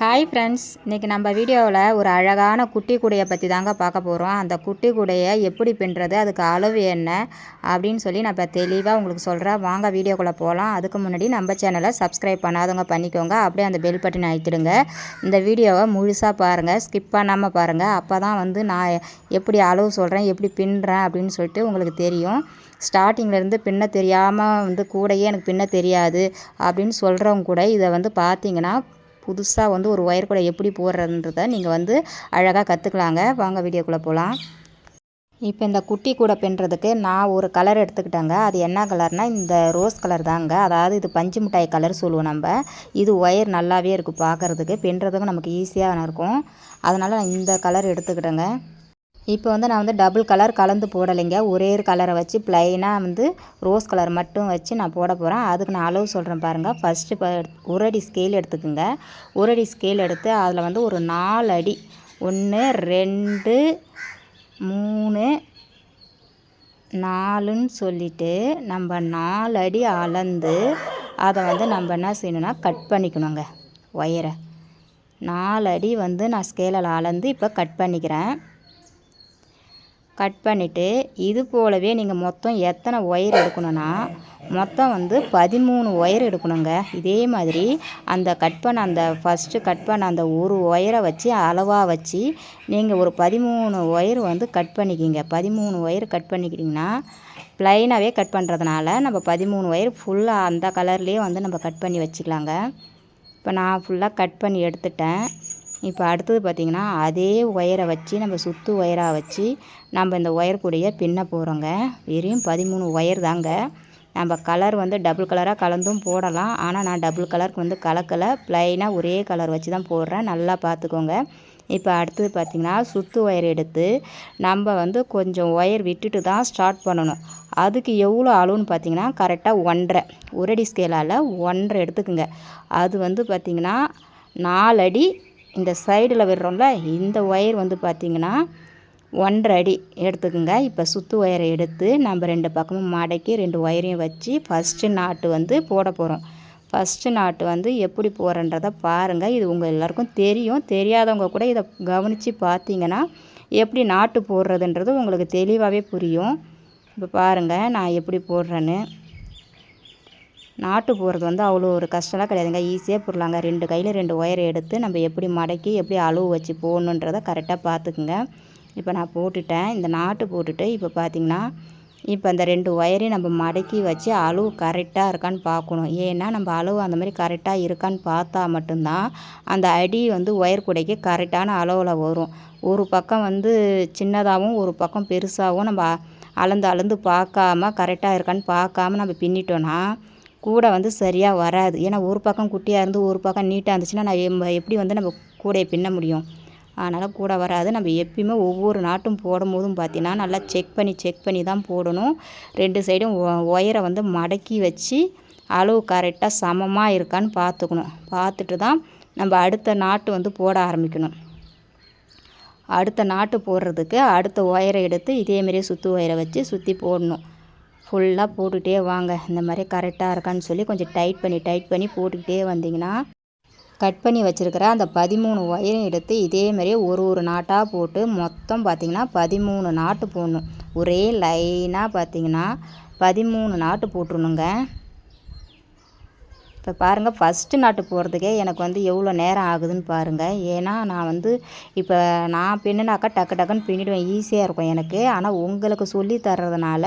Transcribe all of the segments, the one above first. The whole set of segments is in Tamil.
ஹாய் ஃப்ரெண்ட்ஸ் இன்றைக்கி நம்ம வீடியோவில் ஒரு அழகான குட்டி கூடையை பற்றி தாங்க பார்க்க போகிறோம் அந்த குட்டி கூடையை எப்படி பின்னுறது அதுக்கு அளவு என்ன அப்படின்னு சொல்லி நான் இப்போ தெளிவாக உங்களுக்கு சொல்கிறேன் வாங்க வீடியோக்குள்ளே போகலாம் அதுக்கு முன்னாடி நம்ம சேனலை சப்ஸ்கிரைப் பண்ணாதவங்க பண்ணிக்கோங்க. அப்படியே அந்த பெல் பட்டன் அழுத்திடுங்க. இந்த வீடியோவை முழுசாக பாருங்கள் ஸ்கிப் பண்ணாமல் பாருங்கள் அப்போ தான் வந்து நான் எப்படி அளவு சொல்கிறேன் எப்படி பின்னுறேன் அப்படின்னு சொல்லிட்டு உங்களுக்கு தெரியும். ஸ்டார்டிங்லேருந்து பின்ன தெரியாமல் வந்து கூடையே எனக்கு பின்ன தெரியாது அப்படின்னு சொல்கிறவங்க கூட இதை வந்து பார்த்தீங்கன்னா புதுசாக வந்து ஒரு ஒயர் கூட எப்படி போடுறதுன்றதை நீங்கள் வந்து அழகாக கற்றுக்கலாங்க வாங்க வீடியோக்குள்ளே போகலாம் இப்போ இந்த குட்டி கூட பின்னுறதுக்கு நான் ஒரு கலர் எடுத்துக்கிட்டேங்க. அது என்ன கலர்னால் இந்த ரோஸ் கலர் தாங்க. அதாவது இது பஞ்சு மிட்டாய் கலர் சொல்லுவோம் நம்ம. இது ஒயர் நல்லாவே இருக்குது பார்க்குறதுக்கு பின்னுறதுக்கும் நமக்கு ஈஸியாக இருக்கும். அதனால் நான் இந்த கலர் எடுத்துக்கிட்டேங்க. இப்போ வந்து நான் வந்து டபுள் கலர் கலந்து போடலைங்க. ஒரே கலரை வச்சு ப்ளைனாக வந்து ரோஸ் கலர் மட்டும் வச்சு நான் போட போகிறேன் அதுக்கு நான் அளவு சொல்கிறேன் பாருங்கள் ஃபஸ்ட்டு இப்போ ஒரு அடி ஸ்கேல் எடுத்துக்கோங்க. ஒரு அடி ஸ்கேல் எடுத்து அதில் வந்து ஒரு நாலு அடி. ஒன்று ரெண்டு மூணு நாலுன்னு சொல்லிவிட்டு நம்ம நாலு அடி அளந்து அதை வந்து நம்ம என்ன செய்யணும்னா கட் பண்ணிக்கணுங்க. ஒயரை நாலு அடி வந்து நான் ஸ்கேலில் அளந்து இப்போ கட் பண்ணிக்கிறேன். கட் பண்ணிவிட்டு இது போலவே நீங்கள் மொத்தம் எத்தனை ஒயர் எடுக்கணும்னா மொத்தம் வந்து பதிமூணு ஒயர் எடுக்கணுங்க. இதே மாதிரி அந்த கட் பண்ண அந்த ஃபஸ்ட்டு கட் பண்ண அந்த ஒரு ஒயரை வச்சு அளவாக வச்சு நீங்கள் ஒரு பதிமூணு ஒயர் வந்து கட் பண்ணிக்கிங்க. பதிமூணு ஒயர் கட் பண்ணிக்கிட்டிங்கன்னா ப்ளைனாகவே கட் பண்ணுறதுனால நம்ம பதிமூணு ஒயர் ஃபுல்லாக அந்த கலர்லேயே வந்து நம்ம கட் பண்ணி வச்சுக்கலாங்க. இப்போ நான் ஃபுல்லாக கட் பண்ணி எடுத்துட்டேன். இப்போ அடுத்தது பார்த்திங்கன்னா அதே ஒயரை வச்சு நம்ம சுற்று ஒயராக வச்சு நம்ம இந்த ஒயர் கூடைய பின்ன போகிறோங்க வெறும் பதிமூணு ஒயர் தாங்க. நம்ம கலர் வந்து டபுள் கலராக கலந்தும் போடலாம். ஆனால் நான் டபுள் கலருக்கு வந்து கலக்கலை. ப்ளைனாக ஒரே கலர் வச்சு தான் போடுறேன். நல்லா பார்த்துக்கோங்க. இப்போ அடுத்தது பார்த்திங்கன்னா சுற்று ஒயர் எடுத்து நம்ம வந்து கொஞ்சம் ஒயர் விட்டுட்டு தான் ஸ்டார்ட் பண்ணணும். அதுக்கு எவ்வளோ அளவுன்னு பார்த்தீங்கன்னா கரெக்டாக ஒன்றரை. ஒரு அடி ஸ்கேலால் ஒன்றரை எடுத்துக்குங்க. அது வந்து பார்த்திங்கன்னா நாலடி இந்த சைடில் விடுறோம்ல இந்த ஒயர் வந்து பார்த்திங்கன்னா ஒன்றரை அடி எடுத்துக்கோங்க. இப்போ சுற்று ஒயரை எடுத்து நம்ம ரெண்டு பக்கமும் மடக்கி ரெண்டு ஒயரையும் வச்சு ஃபஸ்ட்டு நாட்டு வந்து போட போகிறோம் ஃபஸ்ட்டு நாட்டு வந்து எப்படி போகிறன்றதை பாருங்கள் இது உங்கள் எல்லாருக்கும் தெரியும். தெரியாதவங்க கூட இதை கவனித்து பார்த்தீங்கன்னா எப்படி நாட்டு போடுறதுன்றது உங்களுக்கு தெளிவாகவே புரியும். இப்போ பாருங்கள் நான் எப்படி போடுறேன்னு. நாட்டு போடுறது வந்து அவ்வளோ ஒரு கஷ்டம்லாம் கிடையாதுங்க. ஈஸியாக போடலாங்க. ரெண்டு கையில் ரெண்டு ஒயரை எடுத்து நம்ம எப்படி மடக்கி எப்படி அளவு வச்சு போடணுன்றதை கரெக்டாக பார்த்துக்குங்க. இப்போ நான் போட்டுட்டேன். இந்த நாட்டு போட்டுட்டு இப்போ பார்த்திங்கன்னா இப்போ அந்த ரெண்டு ஒயரையும் நம்ம மடக்கி வச்சு அளவு கரெக்டாக இருக்கான்னு பார்க்கணும். ஏன்னா நம்ம அளவு அந்த மாதிரி கரெக்டாக இருக்கான்னு பார்த்தா மட்டும்தான் அந்த அடி வந்து ஒயர் கூடைக்கு கரெக்டான அளவில் வரும். ஒரு பக்கம் வந்து சின்னதாகவும் ஒரு பக்கம் பெருசாகவும் நம்ம அளந்து அளந்து பார்க்காம கரெக்டாக இருக்கான்னு பார்க்காம நம்ம பின்னிட்டோன்னா கூடை வந்து சரியாக வராது. ஏன்னா ஒரு பக்கம் குட்டியாக இருந்து ஒரு பக்கம் நீட்டாக இருந்துச்சுன்னா நான் எப்படி வந்து நம்ம கூடையை பின்ன முடியும்? அதனால் கூட வராது. நம்ம எப்பயுமே ஒவ்வொரு நாட்டும் போடும் போதும் பார்த்திங்கன்னா நல்லா செக் பண்ணி செக் பண்ணி தான் போடணும். ரெண்டு சைடும் ஒயரை வந்து மடக்கி வச்சு அளவு கரெக்டாக சமமாக இருக்கான்னு பார்த்துக்கணும். பார்த்துட்டு தான் நம்ம அடுத்த நாட்டு வந்து போட ஆரம்பிக்கணும். அடுத்த நாட்டு போடுறதுக்கு அடுத்த ஒயரை எடுத்து இதேமாரியே சுற்று ஒயரை வச்சு சுற்றி போடணும். ஃபுல்லாக போட்டுகிட்டே வாங்க. இந்த மாதிரி கரெக்டாக இருக்கான்னு சொல்லி கொஞ்சம் டைட் பண்ணி டைட் பண்ணி போட்டுக்கிட்டே வந்தீங்கன்னா கட் பண்ணி வச்சுருக்கிற அந்த பதிமூணு ஒயரையும் எடுத்து இதே மாதிரியே ஒரு ஒரு நாட்டாக போட்டு மொத்தம் பார்த்திங்கன்னா பதிமூணு நாட்டு போடணும். ஒரே லைனாக பார்த்திங்கன்னா பதிமூணு நாட்டு போட்டுருணுங்க. இப்போ பாருங்கள் ஃபஸ்ட்டு நாட்டு போகிறதுக்கே எனக்கு வந்து எவ்வளோ நேரம் ஆகுதுன்னு பாருங்கள் ஏன்னா நான் வந்து இப்போ நான் பின்னுனாக்கா டக்கு டக்குன்னு பின்னிடுவேன். ஈஸியாக இருக்கும் எனக்கு. ஆனால் உங்களுக்கு சொல்லி தர்றதுனால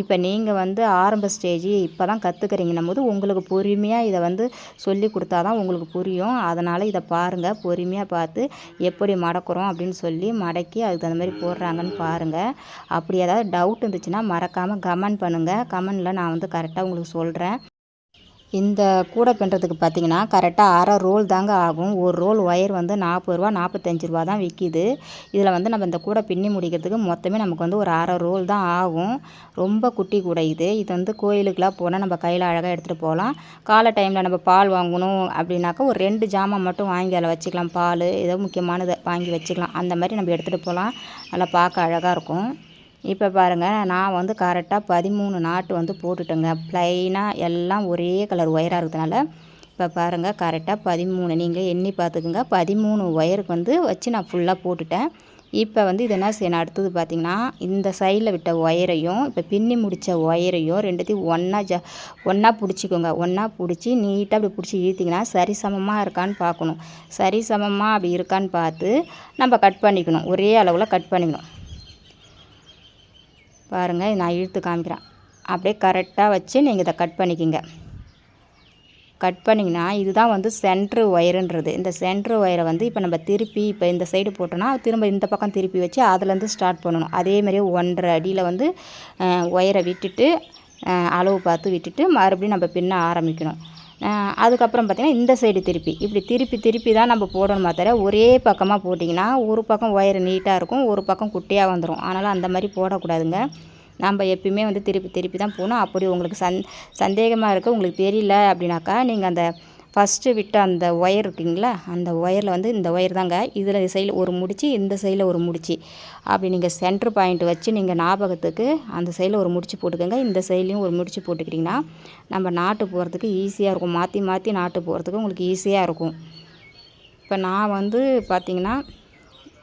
இப்போ நீங்கள் வந்து ஆரம்ப ஸ்டேஜ் இப்போ தான் கற்றுக்கிறீங்கன்னும் போது உங்களுக்கு பொறுமையாக இதை வந்து சொல்லி கொடுத்தா தான் உங்களுக்கு புரியும். அதனால் இதை பாருங்கள் பொறுமையாக பார்த்து எப்படி மடக்கிறோம் அப்படின்னு சொல்லி மடக்கி அதுக்கு தகுந்த மாதிரி போடுறாங்கன்னு பாருங்கள் அப்படி ஏதாவது டவுட் இருந்துச்சுன்னா மறக்காமல் கமெண்ட் பண்ணுங்கள் கமெண்டில் நான் வந்து கரெக்டாக உங்களுக்கு சொல்கிறேன் இந்த கூடை பின்னுறதுக்கு பார்த்தீங்கன்னா கரெக்டாக அரை ரோல் தாங்க ஆகும். ஒரு ரோல் ஒயர் வந்து நாற்பது ரூபா நாற்பத்தஞ்சு ரூபா தான் விற்கிது இதில் வந்து நம்ம இந்த கூடை பின்னி முடிக்கிறதுக்கு மொத்தமே நமக்கு வந்து ஒரு அரை ரோல் தான் ஆகும். ரொம்ப குட்டி கூடை இது. இது வந்து கோயிலுக்கெலாம் போனால் நம்ம கையில் அழகாக எடுத்துகிட்டு போகலாம். காலை டைமில் நம்ம பால் வாங்கணும் அப்படின்னாக்கா ஒரு ரெண்டு ஜாமான் மட்டும் வாங்கி அதில் வச்சுக்கலாம். பால் ஏதோ முக்கியமானதை வாங்கி வச்சுக்கலாம். அந்த மாதிரி நம்ம எடுத்துகிட்டு போகலாம். நல்லா பார்க்க அழகாக இருக்கும். இப்போ பாருங்கள் நான் வந்து கரெக்டாக பதிமூணு நாட்டு வந்து போட்டுட்டேங்க. ப்ளைனாக எல்லாம் ஒரே கலர் ஒயராக இருக்கிறதுனால இப்போ பாருங்கள் கரெக்டாக பதிமூணு. நீங்கள் எண்ணி பார்த்துக்குங்க. பதிமூணு ஒயருக்கு வந்து வச்சு நான் ஃபுல்லாக போட்டுட்டேன். இப்போ வந்து இது என்ன செய்யணும்? அடுத்தது பார்த்திங்கன்னா இந்த சைடில் விட்ட ஒயரையும் இப்போ பின்னி முடித்த ஒயரையும் ரெண்டுத்தையும் ஒன்றா ஜ ஒன்றா பிடிச்சிக்கோங்க. ஒன்றா பிடிச்சி நீட்டாக அப்படி பிடிச்சி இழுத்திங்கன்னா சரி சமமாக இருக்கான்னு பார்க்கணும். சரி சமமாக அப்படி இருக்கான்னு பார்த்து நம்ம கட் பண்ணிக்கணும். ஒரே அளவில் கட் பண்ணிக்கணும். பாருங்கள் நான் இழுத்து காமிக்கிறேன். அப்படியே கரெக்டாக வச்சு நீங்கள் இதை கட் பண்ணிக்கிங்க. கட் பண்ணிங்கன்னா இதுதான் வந்து சென்ட்ரு ஒயருன்றது இந்த சென்ட்ரு ஒயரை வந்து இப்போ நம்ம திருப்பி இப்போ இந்த சைடு போட்டோன்னா திரும்ப இந்த பக்கம் திருப்பி வச்சு அதுலேருந்து ஸ்டார்ட் பண்ணணும். அதேமாதிரி ஒன்றரை அடியில் வந்து ஒயரை விட்டுட்டு அளவு பார்த்து விட்டுட்டு மறுபடியும் நம்ம பின்ன ஆரம்பிக்கணும். அதுக்கப்புறம் பார்த்திங்கன்னா இந்த சைடு திருப்பி. இப்படி திருப்பி திருப்பி தான் நம்ம போடணுமா தவிர ஒரே பக்கமாக போட்டிங்கன்னா ஒரு பக்கம் ஒயர் நீட்டாக இருக்கும் ஒரு பக்கம் குட்டியாக வந்துடும் அதனால் அந்த மாதிரி போடக்கூடாதுங்க. நம்ம எப்பயுமே வந்து திருப்பி திருப்பி தான் போகணும். அப்படி உங்களுக்கு சந் சந்தேகமாக இருக்குது உங்களுக்கு தெரியல அப்படின்னாக்கா நீங்கள் அந்த ஃபஸ்ட்டு விட்ட அந்த ஒயர் இருக்குங்களா? அந்த ஒயரில் வந்து இந்த ஒயர் தாங்க. இதில் சைடில் ஒரு முடிச்சு இந்த சைடில் ஒரு முடிச்சு. அப்படி நீங்கள் சென்ட்ரு பாயிண்ட் வச்சு நீங்கள் ஞாபகத்துக்கு அந்த சைடில் ஒரு முடிச்சு போட்டுக்கோங்க. இந்த சைட்லேயும் ஒரு முடிச்சு போட்டுக்கிட்டிங்கன்னா நம்ம நாட்டு போகிறதுக்கு ஈஸியாக இருக்கும். மாற்றி மாற்றி நாட்டு போகிறதுக்கு உங்களுக்கு ஈஸியாக இருக்கும். இப்போ நான் வந்து பார்த்திங்கன்னா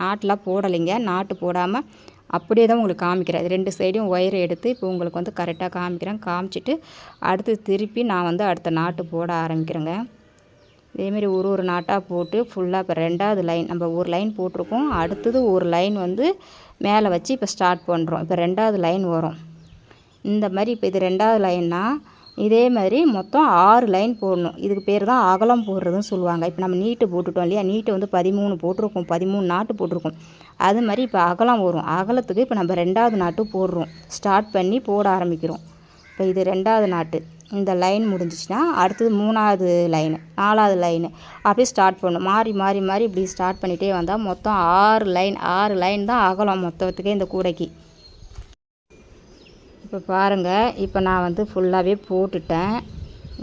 நாட்டெலாம் போடலைங்க. நாட்டு போடாமல் அப்படியே தான் உங்களுக்கு காமிக்கிறேன். ரெண்டு சைடையும் ஒயரை எடுத்து இப்போ உங்களுக்கு வந்து கரெக்டாக காமிக்கிறேன். காமிச்சிட்டு அடுத்து திருப்பி நான் வந்து அடுத்த நாட்டு போட ஆரம்பிக்கிறேங்க. இதேமாரி ஒரு ஒரு நாட்டாக போட்டு ஃபுல்லாக இப்போ ரெண்டாவது லைன் நம்ம ஒரு லைன் போட்டிருக்கோம். அடுத்தது ஒரு லைன் வந்து மேலே வச்சு இப்போ ஸ்டார்ட் பண்ணுறோம் இப்போ ரெண்டாவது லைன் வரும். இந்த மாதிரி இப்போ இது ரெண்டாவது லைன்னா இதே மாதிரி மொத்தம் ஆறு லைன் போடணும். இதுக்கு பேர் தான் அகலம் போடுறதுன்னு சொல்லுவாங்க. இப்போ நம்ம நீட்டு போட்டுட்டோம் இல்லையா? நீட்டு வந்து பதிமூணு போட்டிருக்கோம். பதிமூணு நாட்டு போட்டிருக்கோம். அது மாதிரி இப்போ அகலம் வரும். அகலத்துக்கு இப்போ நம்ம ரெண்டாவது நாட்டு போடுறோம். ஸ்டார்ட் பண்ணி போட ஆரம்பிக்கிறோம். இப்போ இது ரெண்டாவது நாட்டு. இந்த லைன் முடிஞ்சிச்சுன்னா அடுத்தது மூணாவது லைனு நாலாவது லைனு அப்படியே ஸ்டார்ட் பண்ணணும். மாறி மாறி மாறி இப்படி ஸ்டார்ட் பண்ணிகிட்டே வந்தால் மொத்தம் ஆறு லைன் ஆறு லைன் தான் அகலம் மொத்தத்துக்கே இந்த கூடைக்கு. இப்போ பாருங்கள் இப்போ நான் வந்து ஃபுல்லாகவே போட்டுட்டேன்.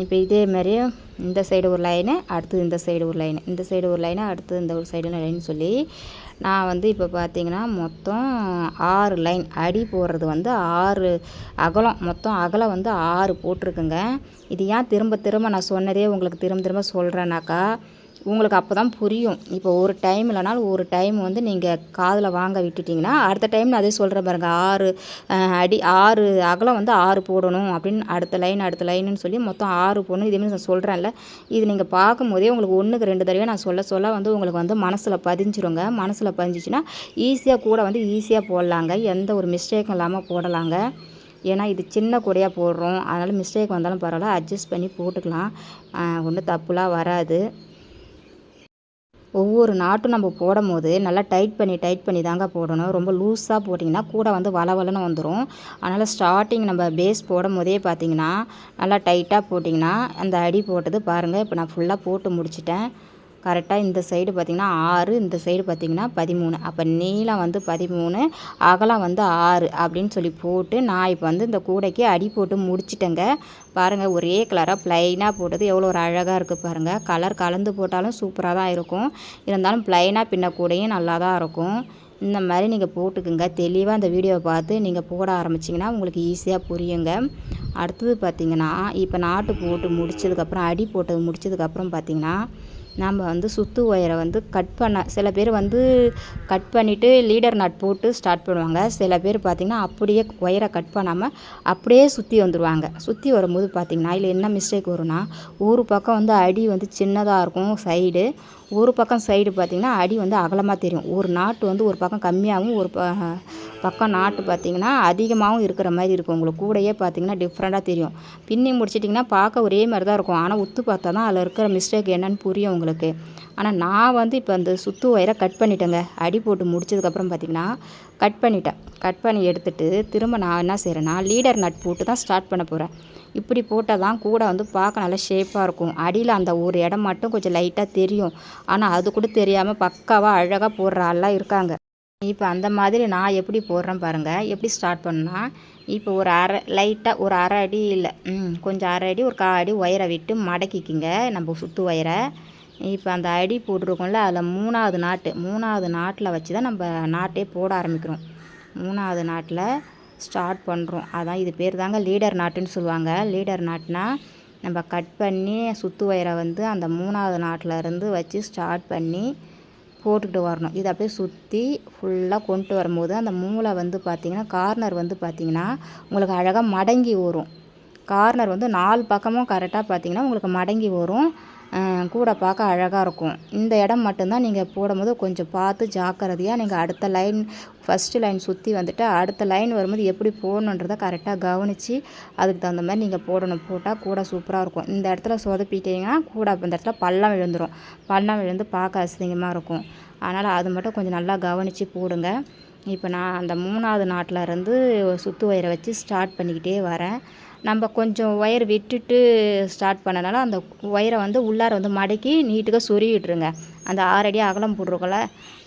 இப்போ இதே மாதிரியே இந்த சைடு ஒரு லைனு அடுத்தது இந்த சைடு ஒரு லைனு இந்த சைடு ஒரு லைனு அடுத்தது இந்த ஒரு சைடு லைன் சொல்லி நான் வந்து இப்போ பார்த்தீங்கன்னா மொத்தம் ஆறு லைன் அடி போடுறது வந்து ஆறு அகலம். மொத்தம் அகலம் வந்து ஆறு போட்டிருக்குங்க. இது ஏன் திரும்ப திரும்ப நான் சொன்னதே உங்களுக்கு திரும்ப திரும்ப சொல்கிறேன்னாக்கா உங்களுக்கு அப்போ தான் புரியும். இப்போ ஒரு டைம் இல்லைனாலும் ஒரு டைம் வந்து நீங்கள் காதில் வாங்க விட்டுட்டிங்கன்னா அடுத்த டைம் நான் அதே சொல்கிறேன் பாருங்கள் ஆறு அடி ஆறு அகலம் வந்து ஆறு போடணும் அப்படின்னு அடுத்த லைன் அடுத்த லைனுன்னு சொல்லி மொத்தம் ஆறு போடணும். இதேமாதிரி நான் சொல்கிறேன்ல இது நீங்கள் பார்க்கும்போதே உங்களுக்கு ஒன்றுக்கு ரெண்டு தடவை நான் சொல்ல சொல்ல வந்து உங்களுக்கு வந்து மனசில் பதிஞ்சிருங்க. மனசில் பதிஞ்சிச்சின்னா ஈஸியாக கூட வந்து ஈஸியாக போடலாங்க. எந்த ஒரு மிஸ்டேக்கும் இல்லாமல் போடலாங்க. ஏன்னா இது சின்ன கூடையாக போடுறோம். அதனால் மிஸ்டேக் வந்தாலும் பரவாயில்ல. அட்ஜஸ்ட் பண்ணி போட்டுக்கலாம். ஒன்றும் தப்புலாம் வராது. ஒவ்வொரு நாட்டும் நம்ம போடும் போது நல்லா டைட் பண்ணி டைட் பண்ணி தாங்க போடணும். ரொம்ப லூஸாக போட்டிங்கன்னா கூட வந்து வளவலன்னு வந்துடும் அதனால் ஸ்டார்டிங் நம்ம பேஸ் போடும் போதே பார்த்திங்கன்னா நல்லா டைட்டாக போட்டிங்கன்னா அந்த அடி போட்டது பாருங்கள் இப்போ நான் ஃபுல்லாக போட்டு முடிச்சிட்டேன். கரெக்டாக இந்த சைடு பார்த்திங்கன்னா ஆறு இந்த சைடு பார்த்திங்கன்னா பதிமூணு. அப்போ நீளம் வந்து பதிமூணு அகலம் வந்து ஆறு அப்படின்னு சொல்லி போட்டு நான் இப்போ வந்து இந்த கூடைக்கு அடி போட்டு முடிச்சிட்டேங்க. பாருங்கள் ஒரே கலராக ப்ளைனாக போட்டது. எவ்வளோ ஒரு அழகாக இருக்குது பாருங்கள் கலர் கலந்து போட்டாலும் சூப்பராக தான் இருக்கும். இருந்தாலும் ப்ளைனாக பின்ன கூடையும் நல்லா தான் இருக்கும். இந்த மாதிரி நீங்கள் போட்டுக்குங்க. தெளிவாக அந்த வீடியோவை பார்த்து நீங்கள் போட ஆரம்பிச்சிங்கன்னா உங்களுக்கு ஈஸியாக புரியுங்க. அடுத்தது பார்த்திங்கன்னா இப்போ நாட்டு போட்டு முடிச்சதுக்கப்புறம் அடி போட்டது முடிச்சதுக்கப்புறம் பார்த்திங்கன்னா நாம் வந்து சுற்று ஒயரை வந்து கட் பண்ண சில பேர் வந்து கட் பண்ணிவிட்டு லீடர் நட் போட்டு ஸ்டார்ட் பண்ணுவாங்க. சில பேர் பார்த்திங்கன்னா அப்படியே ஒயரை கட் பண்ணாமல் அப்படியே சுற்றி வந்துடுவாங்க சுற்றி வரும்போது பார்த்திங்கன்னா இதில் என்ன மிஸ்டேக் வரும்னா ஒரு பக்கம் வந்து அடி வந்து சின்னதாக இருக்கும் சைடு ஒரு பக்கம் சைடு பார்த்திங்கன்னா அடி வந்து அகலமாக தெரியும். ஒரு நாட்டு வந்து ஒரு பக்கம் கம்மியாகவும் ஒரு ப பக்கம் நாட்டு பார்த்திங்கன்னா அதிகமாகவும் இருக்கிற மாதிரி இருக்கும். உங்களுக்கு கூடையே பார்த்திங்கன்னா டிஃப்ரெண்ட்டாக தெரியும். பின்னி முடிச்சிட்டிங்கன்னா பார்க்க ஒரே மாதிரி தான் இருக்கும். ஆனால் உத்து பார்த்தா தான் அதில் இருக்கிற மிஸ்டேக் என்னன்னு புரியும். உங்களுக்கு. ஆனால் நான் வந்து இப்போ அந்த சுத்து ஒயரை கட் பண்ணிட்டேங்க. அடி போட்டு முடிச்சதுக்கப்புறம் பார்த்திங்கன்னா கட் பண்ணிட்டேன். கட் பண்ணி எடுத்துகிட்டு திரும்ப நான் என்ன செய்கிறேன்னா லீடர் நட் போட்டு தான் ஸ்டார்ட் பண்ண போகிறேன் இப்படி போட்டால் தான் கூட வந்து பார்க்க நல்லா ஷேப்பாக இருக்கும். அடியில் அந்த ஒரு இடம் மட்டும் கொஞ்சம் லைட்டாக தெரியும். ஆனால் அது கூட தெரியாமல் பக்காவாக அழகாக போடுற ஆள்லாம் இருக்காங்க. இப்போ அந்த மாதிரி நான் எப்படி போடுறேன் பாருங்கள் எப்படி ஸ்டார்ட் பண்ணால் இப்போ ஒரு அரை லைட்டாக ஒரு அரை அடி இல்லை கொஞ்சம் அரை அடி ஒரு கா அடி ஒயரை விட்டு மடக்கிக்கிங்க. நம்ம சுற்று ஒயரை இப்போ அந்த அடி போட்டிருக்கோம்ல அதில் மூணாவது நாட்டு மூணாவது நாட்டில் வச்சு தான் நம்ம நாட்டே போட ஆரம்பிக்கிறோம். மூணாவது நாட்டில் ஸ்டார்ட் பண்ணுறோம் அதான் இது பேர் தாங்க லீடர் நாட்டுன்னு சொல்லுவாங்க. லீடர் நாட்டுனா நம்ம கட் பண்ணி சுற்று வயரை வந்து அந்த மூணாவது நாட்டில் இருந்து வச்சு ஸ்டார்ட் பண்ணி போட்டுக்கிட்டு வரணும். இதை அப்படியே சுற்றி ஃபுல்லாக கொண்டு வரும்போது அந்த மூளை வந்து பார்த்திங்கன்னா கார்னர் வந்து பார்த்திங்கன்னா உங்களுக்கு அழகாக மடங்கி வரும். கார்னர் வந்து நாலு பக்கமும் கரெக்டாக பார்த்திங்கன்னா உங்களுக்கு மடங்கி வரும். கூட பார்க்க அழகாக இருக்கும். இந்த இடம் மட்டும்தான் நீங்கள் போடும்போது கொஞ்சம் பார்த்து ஜாக்கிரதையாக நீங்கள் அடுத்த லைன் ஃபஸ்ட்டு லைன் சுற்றி வந்துட்டு அடுத்த லைன் வரும்போது எப்படி போடணுன்றதை கரெக்டாக கவனித்து அதுக்கு தகுந்த மாதிரி நீங்கள் போடணும். போட்டால் கூட சூப்பராக இருக்கும். இந்த இடத்துல சொதப்பிட்டிங்கன்னா கூட இந்த இடத்துல பள்ளம் விழுந்துடும் பள்ளம் விழுந்து பார்க்க அசிங்கமாக இருக்கும். அதனால் அது மட்டும் கொஞ்சம் நல்லா கவனித்து போடுங்க. இப்போ நான் அந்த மூணாவது நாட்டில் இருந்து சுற்று ஒயரை வச்சு ஸ்டார்ட் பண்ணிக்கிட்டே வரேன். நம்ம கொஞ்சம் ஒயர் விட்டுட்டு ஸ்டார்ட் பண்ணனால அந்த ஒயரை வந்து உள்ளார வந்து மடக்கி நீட்டுக்காக சொருவிட்டுருங்க. அந்த ஆறடி அகலம் போட்டிருக்கோம்ல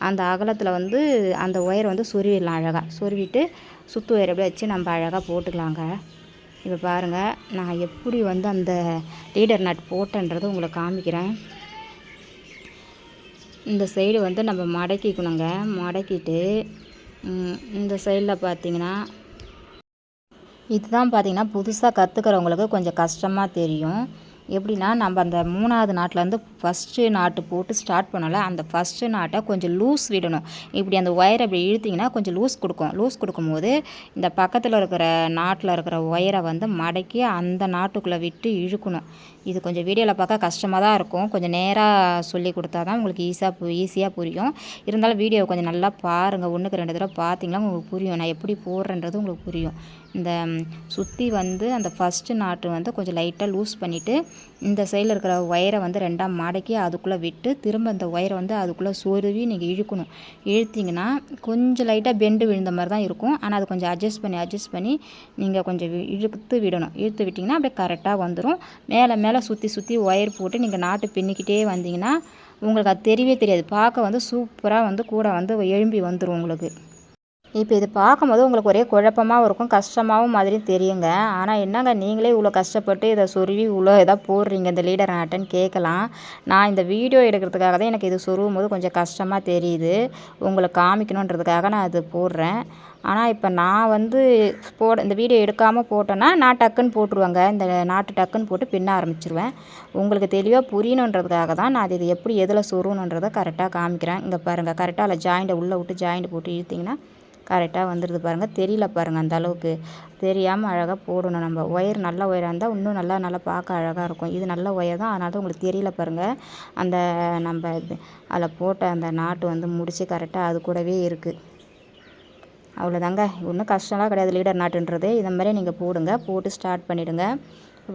அந்த அகலத்தில் வந்து அந்த ஒயரை வந்து சொருவிடலாம் அழகாக சொருவிட்டு சுற்று ஒயர் அப்படியே வச்சு நம்ம அழகாக போட்டுக்கலாங்க. இப்போ பாருங்கள் நான் எப்படி வந்து அந்த லீடர் நட் போட்டேன்றதை உங்களுக்கு காமிக்கிறேன். இந்த சைடு வந்து நம்ம மடக்கிக்கணுங்க. மடக்கிட்டு இந்த சைடில் பார்த்தீங்கன்னா இதுதான் பார்த்திங்கன்னா புதுசாக கற்றுக்கிறவங்களுக்கு கொஞ்சம் கஷ்டமாக தெரியும். எப்படின்னா நம்ம அந்த மூணாவது நாட்டிலேருந்து ஃபஸ்ட்டு நாட்டு போட்டு ஸ்டார்ட் பண்ணல. அந்த ஃபஸ்ட்டு நாட்டை கொஞ்சம் லூஸ் விடணும். இப்படி அந்த ஒயரை அப்படி இழுத்திங்கன்னா கொஞ்சம் லூஸ் கொடுக்கும். லூஸ் கொடுக்கும்போது இந்த பக்கத்தில் இருக்கிற நாட்டில் இருக்கிற ஒயரை வந்து மடக்கி அந்த நாட்டுக்குள்ளே விட்டு இழுக்கணும். இது கொஞ்சம் வீடியோவில் பார்க்க கஷ்டமாக தான் இருக்கும். கொஞ்சம் நேராக சொல்லி கொடுத்தா தான் உங்களுக்கு ஈஸியாக ஈஸியாக புரியும். இருந்தாலும் வீடியோவை கொஞ்சம் நல்லா பாருங்கள் ஒன்றுக்கு ரெண்டு தடவை பார்த்தீங்கன்னா உங்களுக்கு புரியும். நான் எப்படி போடுறேன்றது உங்களுக்கு புரியும். இந்த சுற்றி வந்து அந்த ஃபஸ்ட்டு நாட்டு வந்து கொஞ்சம் லைட்டாக லூஸ் பண்ணிவிட்டு இந்த சைடில் இருக்கிற ஒயரை வந்து ரெண்டாக மடக்கி அதுக்குள்ளே விட்டு திரும்ப இந்த ஒயரை வந்து அதுக்குள்ளே சொருவி நீங்கள் இழுக்கணும். இழுத்திங்கன்னா கொஞ்சம் லைட்டாக பெண்டு விழுந்த மாதிரி தான் இருக்கும். ஆனால் அது கொஞ்சம் அட்ஜஸ்ட் பண்ணி அட்ஜஸ்ட் பண்ணி நீங்கள் கொஞ்சம் இழுத்து விடணும். இழுத்து விட்டிங்கன்னா அப்படியே கரெக்டாக வந்துடும் மேலே மேலே சுற்றி சுற்றி ஒயர் போட்டு நீங்கள் நாட்டு பின்னிக்கிட்டே வந்தீங்கன்னா உங்களுக்கு அது தெரியவே தெரியாது. பார்க்க வந்து சூப்பராக வந்து கூட வந்து எழும்பி வந்துடும் உங்களுக்கு. இப்போ இது பார்க்கும்போது உங்களுக்கு ஒரே குழப்பமாகவும் இருக்கும் கஷ்டமாகவும் மாதிரியும் தெரியுங்க. ஆனால் என்னங்க நீங்களே இவ்வளோ கஷ்டப்பட்டு இதை சொருவி இவ்வளோ இதாக போடுறீங்க இந்த லீடர் ஆட்டன்னு கேட்கலாம். நான் இந்த வீடியோ எடுக்கிறதுக்காக தான் எனக்கு இது சொருவும் போது கொஞ்சம் கஷ்டமாக தெரியுது. உங்களை காமிக்கணுன்றதுக்காக நான் அது போடுறேன். ஆனால் இப்போ நான் வந்து போட இந்த வீடியோ எடுக்காமல் போட்டேன்னா நான் டக்குன்னு போட்டுருவேங்க. இந்த நாட்டு டக்குன்னு போட்டு பின்ன ஆரம்பிச்சிருவேன். உங்களுக்கு தெளிவாக புரியணுன்றதுக்காக தான் நான் இது எப்படி எதில் சொருணுன்றதை கரெக்டாக காமிக்கிறேன். இங்கே பாருங்கள் கரெக்டாக அதில் ஜாயிண்ட்டை உள்ளே விட்டு ஜாயிண்ட் போட்டு இழுத்திங்கன்னா கரெக்டாக வந்துடுது பாருங்கள் தெரியல பாருங்கள் அந்த அளவுக்கு. தெரியாமல் அழகாக போடணும் நம்ம. ஒயர் நல்ல ஒயராக இருந்தால் இன்னும் நல்லா நல்லா பார்க்க அழகாக இருக்கும். இது நல்ல ஒயர் தான். அதனால தான் உங்களுக்கு தெரியல பாருங்கள் அந்த நம்ம அதில் போட்ட அந்த நாட்டு வந்து முடித்து கரெக்டாக அது கூடவே இருக்குது அவ்வளோதாங்க ஒன்றும் கஷ்டம்லாம் கிடையாது. லீடர் நாட்டுன்றது. இந்த மாதிரி நீங்கள் போடுங்க. போட்டு ஸ்டார்ட் பண்ணிவிடுங்க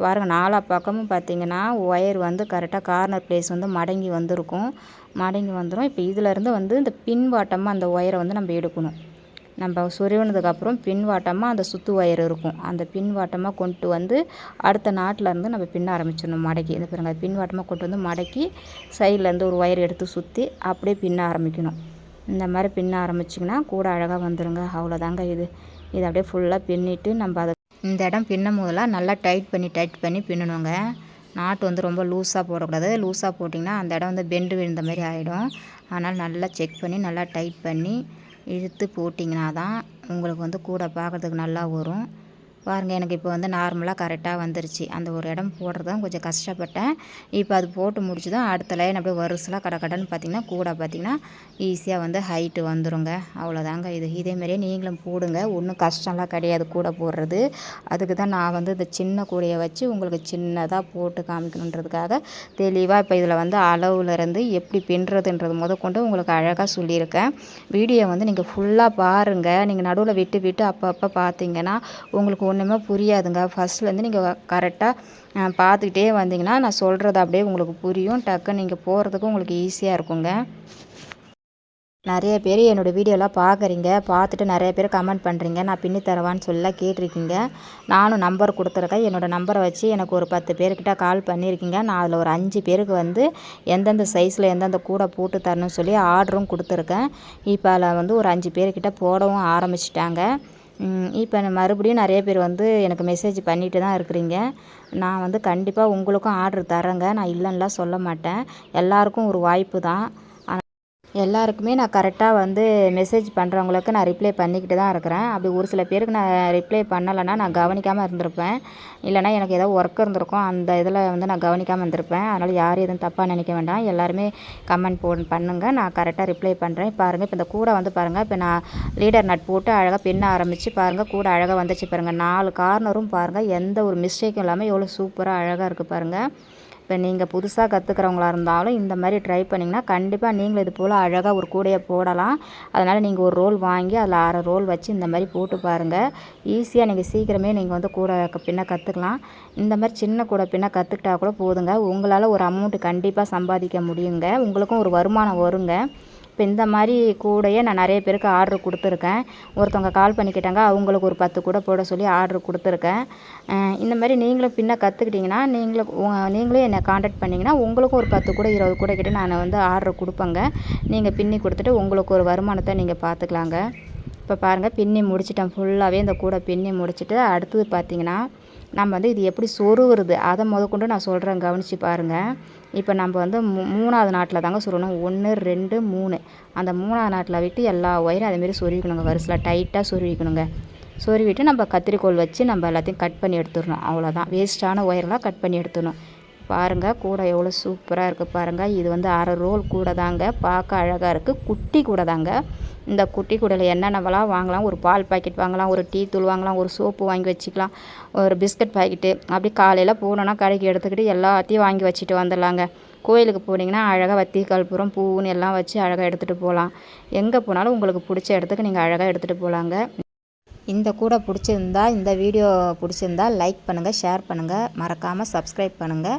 பாருங்கள் நாலா பக்கமும் பார்த்தீங்கன்னா ஒயர் வந்து கரெக்டாக கார்னர் ப்ளேஸ் வந்து மடங்கி வந்திருக்கும். மடங்கி வந்துடும் இப்போ இதிலேருந்து வந்து இந்த பின் பாட்டமாக அந்த ஒயரை வந்து நம்ம எடுக்கணும். நம்ம சொருவினதுக்கப்புறம் பின்வாட்டமாக அந்த சுற்று ஒயர் இருக்கும். அந்த பின்வாட்டமாக கொண்டு வந்து அடுத்த நாட்டிலேருந்து நம்ம பின்ன ஆரம்பிச்சிடணும் மடக்கி. இந்த பாருங்கள் பின்வாட்டமாக கொண்டு வந்து மடக்கி சைட்லேருந்து ஒரு ஒயர் எடுத்து சுற்றி அப்படியே பின்ன ஆரம்பிக்கணும். இந்த மாதிரி பின்ன ஆரம்பிச்சிங்கன்னா கூட அழகாக வந்துடுங்க அவ்வளோதாங்க இது. இதை அப்படியே ஃபுல்லாக பின்னிட்டு நம்ம அதை இந்த இடம் பின்னும் போதெல்லாம் நல்லா டைட் பண்ணி டைட் பண்ணி பின்னணுங்க. நாட்டு வந்து ரொம்ப லூஸாக போடக்கூடாது. லூஸாக போட்டிங்கன்னா அந்த இடம் வந்து பெண்டு விழுந்த மாதிரி ஆகிடும் அதனால் நல்லா செக் பண்ணி நல்லா டைட் பண்ணி இழுத்து போட்டிங்கன்னா தான் உங்களுக்கு வந்து கூட பார்க்கறதுக்கு நல்லா வரும். பாருங்கள் எனக்கு இப்போ வந்து நார்மலாக கரெக்டாக வந்துருச்சு. அந்த ஒரு இடம் போடுறது தான் கொஞ்சம் கஷ்டப்பட்டேன். இப்போ அது போட்டு முடிச்சதும் அடுத்த லைன் அப்படியே வருசலாக கடை கடைன்னு பார்த்திங்கன்னா கூட பார்த்திங்கன்னா ஈஸியாக வந்து ஹைட்டு வந்துருங்க. அவ்வளோதாங்க இது. இதேமாரியே நீங்களும் போடுங்க. ஒன்றும் கஷ்டம்லாம் கிடையாது கூட போடுறது. அதுக்கு தான் நான் வந்து இந்த சின்ன கூடையை வச்சு உங்களுக்கு சின்னதாக போட்டு காமிக்கணுன்றதுக்காக தெளிவாக இப்போ இதில் வந்து அளவுலேருந்து எப்படி பின்னுறதுன்றது முத கொண்டு உங்களுக்கு அழகாக சொல்லியிருக்கேன். வீடியோ வந்து நீங்கள் ஃபுல்லாக பாருங்கள் நீங்கள் நடுவில் விட்டு விட்டு அப்பப்போ பார்த்தீங்கன்னா உங்களுக்கு ஒன்றுமே புரியாதுங்க. ஃபஸ்ட்லேருந்து நீங்கள் கரெக்டாக பார்த்துக்கிட்டே வந்தீங்கன்னா நான் சொல்கிறது அப்படியே உங்களுக்கு புரியும். டக்குன்னு நீங்கள் போகிறதுக்கும் உங்களுக்கு ஈஸியாக இருக்குங்க. நிறைய பேர் என்னோடய வீடியோலாம் பார்க்குறீங்க பார்த்துட்டு நிறைய பேர் கமெண்ட் பண்ணுறீங்க நான் பின்னி தரவான்னு சொல்லலாம் கேட்டிருக்கீங்க. நானும் நம்பர் கொடுத்துருக்கேன். என்னோடய நம்பரை வச்சு எனக்கு ஒரு பத்து பேர்கிட்ட கால் பண்ணியிருக்கீங்க நான் அதில் ஒரு அஞ்சு பேருக்கு வந்து எந்தெந்த சைஸில் எந்தெந்த கூட போட்டு தரணும்னு சொல்லி ஆர்டரும் கொடுத்துருக்கேன். இப்போ அதில் வந்து ஒரு அஞ்சு பேர்கிட்ட போடவும் ஆரம்பிச்சிட்டாங்க. இப்போ மறுபடியும் நிறைய பேர் வந்து எனக்கு மெசேஜ் பண்ணிட்டு தான் இருக்கிறீங்க. நான் வந்து கண்டிப்பாக உங்களுக்கும் ஆர்டர் தரேங்க நான் இல்லைன்னுலாம் சொல்ல மாட்டேன். எல்லாருக்கும் ஒரு வாய்ப்பு தான். எல்லாருக்குமே நான் கரெக்டாக வந்து மெசேஜ் பண்ணுறவங்களுக்கு நான் ரிப்ளை பண்ணிக்கிட்டு தான் இருக்கிறேன். அப்படி ஒரு சில பேருக்கு நான் ரிப்ளை பண்ணலைன்னா நான் கவனிக்காமல் இருந்திருப்பேன். இல்லைனா எனக்கு ஏதோ ஒர்க் இருந்திருக்கும். அந்த இதில் வந்து நான் கவனிக்காமல் இருந்திருப்பேன். அதனால் யாரும் எதுவும் தப்பாக நினைக்க வேண்டாம். எல்லாருமே கமெண்ட் போ பண்ணுங்கள் நான் கரெக்டாக ரிப்ளை பண்ணுறேன் பாருங்கள் இப்போ இந்த கூடை வந்து பாருங்கள் இப்போ நான் லீடர் நட் போட்டு அழகாக பின்ன ஆரம்பித்து பாருங்கள் கூட அழகாக வந்துச்சு பாருங்கள் நாலு கார்னரும் பாருங்கள் எந்த ஒரு மிஸ்டேக்கும் இல்லாமல் எவ்வளோ சூப்பராக அழகாக இருக்குது பாருங்கள் இப்போ நீங்கள் புதுசாக கற்றுக்கிறவங்களா இருந்தாலும் இந்த மாதிரி ட்ரை பண்ணிங்கன்னா கண்டிப்பாக நீங்களும் இது போல் அழகாக ஒரு கூடையை போடலாம். அதனால் நீங்கள் ஒரு ரோல் வாங்கி அதில் அரை ரோல் வச்சு இந்த மாதிரி போட்டு பாருங்கள் ஈஸியாக நீங்கள் சீக்கிரமே நீங்கள் வந்து கூடை பின்ன கற்றுக்கலாம் இந்த மாதிரி சின்ன கூடை பின்ன கற்றுக்கிட்டா கூட போதுங்க. உங்களால் ஒரு அமௌண்ட்டு கண்டிப்பாக சம்பாதிக்க முடியுங்க. உங்களுக்கும் ஒரு வருமானம் வருங்க. இப்போ இந்த மாதிரி கூடையே நான் நிறைய பேருக்கு ஆர்டர் கொடுத்துருக்கேன். ஒருத்தவங்க கால் பண்ணிக்கிட்டாங்க அவங்களுக்கு ஒரு பத்து கூடை போட சொல்லி ஆர்டர் கொடுத்துருக்கேன். இந்த மாதிரி நீங்களும் பின்ன கற்றுக்கிட்டிங்கன்னா நீங்களும் நீங்களும் என்னை காண்டாக்ட் பண்ணிங்கன்னா உங்களுக்கும் ஒரு பத்து கூட இருபது கூட கிட்ட நான் வந்து ஆர்டர் கொடுப்பேங்க. நீங்கள் பின்னி கொடுத்துட்டு உங்களுக்கு ஒரு வருமானத்தை நீங்கள் பார்த்துக்கலாங்க இப்போ பாருங்கள் பின்னி முடிச்சிட்டேன். ஃபுல்லாகவே இந்த கூடை பின்னி முடிச்சுட்டு அடுத்தது பார்த்திங்கன்னா நம்ம வந்து இது எப்படி சொருவுறது? அதை முதற்கொண்டு நான் சொல்கிறேன் கவனித்து பாருங்கள் இப்போ நம்ம வந்து மூ மூணாவது நாட்டில் தாங்க சொல்லணும். ஒன்று ரெண்டு மூணு. அந்த மூணாவது நாட்டில் விட்டு எல்லா ஒயரும் அதேமாரி சொருவிக்கணுங்க. வரிசையில் டைட்டாக சொருவிக்கணுங்க. சொருவிட்டு நம்ம கத்திரிக்கோல் வச்சு நம்ம எல்லாத்தையும் கட் பண்ணி எடுத்துடணும். அவ்வளோதான் வேஸ்ட்டான ஒயரெலாம் கட் பண்ணி எடுத்துடணும். பாருங்கள் கூடை எவ்வளோ சூப்பராக இருக்குது பாருங்கள் இது வந்து அரை ரோல் கூட தாங்க. பார்க்க அழகாக இருக்குது குட்டி கூட தாங்க. இந்த குட்டி கூடையில் என்னென்னவெல்லாம் வாங்கலாம்? ஒரு பால் பாக்கெட் வாங்கலாம் ஒரு டீ தூள் வாங்கலாம் ஒரு சோப்பு வாங்கி வச்சுக்கலாம் ஒரு பிஸ்கட் பாக்கெட்டு. அப்படி காலையில் போனோன்னா கடைக்கு எடுத்துக்கிட்டு எல்லாத்தையும் வாங்கி வச்சுட்டு வந்துடலாங்க. கோயிலுக்கு போனீங்கன்னா அழகாக வத்தி கல்புரம் பூன்னு எல்லாம் வச்சு அழகாக எடுத்துகிட்டு போகலாம். எங்கே போனாலும் உங்களுக்கு பிடிச்ச இடத்துக்கு நீங்கள் அழகாக எடுத்துகிட்டு போகலாங்க. இந்த கூட பிடிச்சிருந்தா இந்த வீடியோ பிடிச்சிருந்தா லைக் பண்ணுங்கள் ஷேர் பண்ணுங்கள் மறக்காமல் சப்ஸ்கிரைப் பண்ணுங்கள்